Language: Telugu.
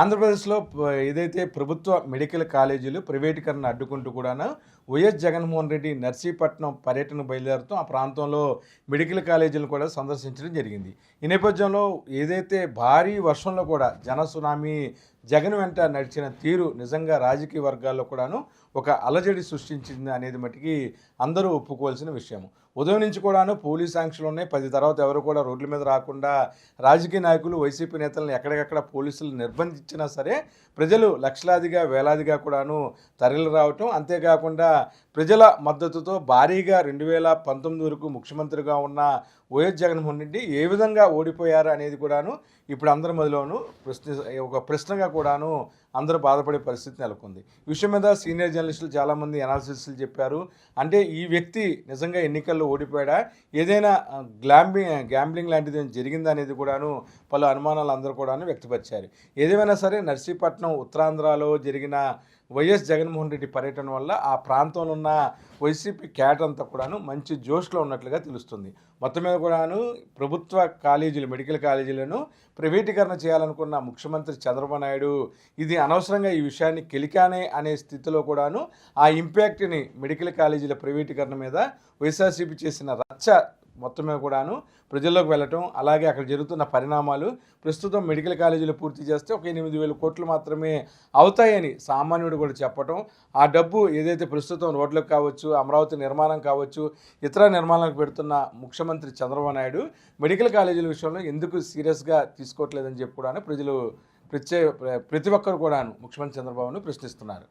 ఆంధ్రప్రదేశ్లో ఏదైతే ప్రభుత్వ మెడికల్ కాలేజీలు ప్రైవేటీకరణ అడ్డుకుంటూ కూడాను వైఎస్ జగన్మోహన్ రెడ్డి నర్సీపట్నం పర్యటన బయలుదేరుతూ ఆ ప్రాంతంలో మెడికల్ కాలేజీలను కూడా సందర్శించడం జరిగింది. ఈ నేపథ్యంలో ఏదైతే భారీ వర్షంలో కూడా జన సునామీ జగన్ వెంట నడిచిన తీరు నిజంగా రాజకీయ వర్గాల్లో కూడాను ఒక అలజడి సృష్టించింది అనేది మటుకి అందరూ ఒప్పుకోవాల్సిన విషయం ఉదయం నుంచి కూడాను పోలీస్ శాంక్షన్లు ఉన్నాయి. పది తర్వాత ఎవరు కూడా రోడ్ల మీద రాకుండా రాజకీయ నాయకులు వైసీపీ నేతలను ఎక్కడికక్కడ పోలీసులు నిర్బంధించినా సరే ప్రజలు లక్షలాదిగా వేలాదిగా కూడాను తరలి రావటం అంతేకాకుండా ప్రజల మద్దతుతో భారీగా రెండు వేల పంతొమ్మిది వరకు ముఖ్యమంత్రిగా ఉన్న వైఎస్ జగన్మోహన్ రెడ్డి ఏ విధంగా ఓడిపోయారు అనేది కూడాను ఇప్పుడు అందరి మధ్యలోనూ ప్రశ్న ఒక ప్రశ్నగా కూడాను అందరూ బాధపడే పరిస్థితి నెలకొంది. విషయం మీద సీనియర్ జర్నలిస్టులు చాలామంది అనాలిసిస్లు చెప్పారు. అంటే ఈ వ్యక్తి నిజంగా ఎన్నికల్లో ఓడిపోయాడా? ఏదైనా గ్లాంబింగ్ గ్యాంబ్లింగ్ లాంటిది ఏమైనా జరిగిందా అనేది కూడాను పలు అనుమానాలు అందరూ కూడాను వ్యక్తపరిచారు. ఏదేమైనా సరే నర్సీపట్నం ఉత్తరాంధ్రలో జరిగిన వైఎస్ జగన్మోహన్ రెడ్డి పర్యటన వల్ల ఆ ప్రాంతంలో ఉన్న వైసీపీ క్యాడర్ అంతా కూడాను మంచి జోష్లో ఉన్నట్లుగా తెలుస్తుంది. మొత్తం మీద కూడాను ప్రభుత్వ కాలేజీలు మెడికల్ కాలేజీలను ప్రైవేటీకరణ చేయాలనుకున్న ముఖ్యమంత్రి చంద్రబాబు నాయుడు ఇది అనవసరంగా ఈ విషయాన్ని కెలికానే అనే స్థితిలో కూడాను ఆ ఇంపాక్ట్ని మెడికల్ కాలేజీల ప్రైవేటీకరణ మీద వైఎస్ఆర్సీపీ చేసిన రచ్చ మొత్తం మీద కూడాను ప్రజల్లోకి వెళ్ళటం అలాగే అక్కడ జరుగుతున్న పరిణామాలు ప్రస్తుతం మెడికల్ కాలేజీలు పూర్తి చేస్తే ఒక ఎనిమిది వేల కోట్లు మాత్రమే అవుతాయని సామాన్యుడు కూడా చెప్పటం. ఆ డబ్బు ఏదైతే ప్రస్తుతం రోడ్లకు కావచ్చు అమరావతి నిర్మాణం కావచ్చు ఇతర నిర్మాణాలకు పెడుతున్న ముఖ్యమంత్రి చంద్రబాబు నాయుడు మెడికల్ కాలేజీల విషయంలో ఎందుకు సీరియస్గా తీసుకోవట్లేదని చెప్పి కూడా ప్రజలు ప్రత్యే ప్రతి ఒక్కరు కూడాను ముఖ్యమంత్రి చంద్రబాబును ప్రశ్నిస్తున్నారు.